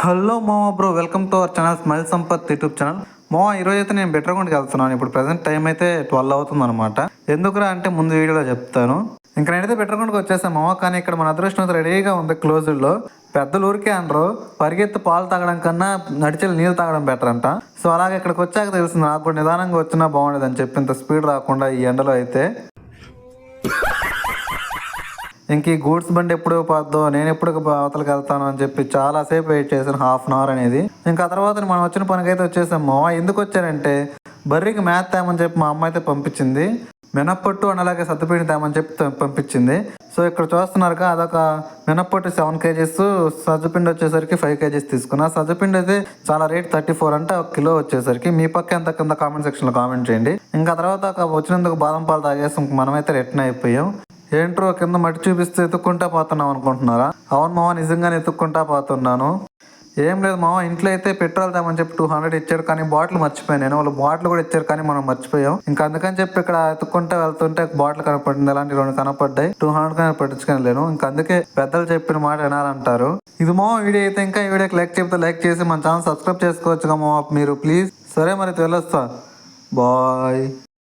Hello మామ bro welcome to our channel smile Sampath YouTube channel. మామ ఈరోజు అయితే నేను బెటర్ కొండకి వెళ్తున్నాను. ఇప్పుడు ప్రజెంట్ టైం అయితే ట్వెల్వ్ అవుతుంది అనమాట ఎందుకురా అంటే ముందు వీడియోలో చెప్తాను. ఇంకా నేనైతే బెటర్గుంట్కి వచ్చేసాను మామ కానీ ఇక్కడ మన అదృష్టం అయితే రెడీగా ఉంది క్లోజ్డ్లో పెద్దలు ఊరికే అనరు. పరిగెత్తి పాలు తాగడం కన్నా నడిచేలు నీళ్ళు తాగడం బెటర్ అంట. సో అలాగే ఇక్కడికి వచ్చాక తెలిసింది నాకు కూడా నిదానంగా వచ్చినా బాగుండేది అని చెప్పి ఇంత స్పీడ్ రాకుండా ఈ ఎండలో అయితే ఇంక ఈ గూడ్స్ బండి ఎప్పుడు పోద్దో నేను ఎప్పుడు అవతలకి వెళ్తాను అని చెప్పి చాలాసేపు వెయిట్ చేశాను హాఫ్ అన్ అవర్ అనేది. ఇంకా తర్వాత మనం వచ్చిన పనికి అయితే వచ్చేసాం ఎందుకు వచ్చారంటే బర్రీకి మ్యాథ్ తేమని చెప్పి మా అమ్మ అయితే పంపించింది. మినప్పట్టు అండ్ అలాగే సత్తుపిండి తేమని చెప్పి పంపించింది. సో ఇక్కడ చూస్తున్నారుగా అదొక మినప్పట్టు సెవెన్ కేజీస్ సజ్జపిండి వచ్చేసరికి ఫైవ్ కేజీస్ తీసుకున్నా. సజ్జపిండి అయితే చాలా రేట్ థర్టీ ఫోర్ అంటే ఒక కిలో వచ్చేసరికి. మీ పక్క ఎంత కింద కామెంట్ సెక్షన్లో కామెంట్ చేయండి. ఇంకా తర్వాత ఒక వచ్చినందుకు బాదం పాలు తాగేసి మనమైతే రిటర్న్ అయిపోయాం. ఏంట్రో కింద మట్టి చూపిస్తే ఎత్తుక్కుంటా పోతున్నాం అనుకుంటున్నారా? అవును మామ నిజంగానే ఎత్తుక్కుంటా పోతున్నాను. ఏం లేదు మామ ఇంట్లో అయితే పెట్రోల్ తేమని చెప్పి టూ హండ్రెడ్ ఇచ్చారు కానీ బాటిల్ మర్చిపోయాను. నేను వాళ్ళు బాటిల్ కూడా ఇచ్చారు కానీ మనం మర్చిపోయాం. ఇంకా అందుకని చెప్పి ఇక్కడ ఎత్తుక్కుంటా వెళ్తుంటే బాటిల్ కనపడింది. అలాంటి రెండు కనపడ్డాయి. టూ హండ్రెడ్ కానీ పట్టించుకోలేను ఇంకా అందుకే పెద్దలు చెప్పిన మాట వినాలంటారు. ఇది మా వీడియో అయితే ఇంకా ఈ వీడియోకి లైక్ చెప్తే లైక్ చేసి మన ఛానల్ సబ్స్క్రైబ్ చేసుకోవచ్చు మామ మీరు. ప్లీజ్. సరే మరి తెలుస్తా బాయ్.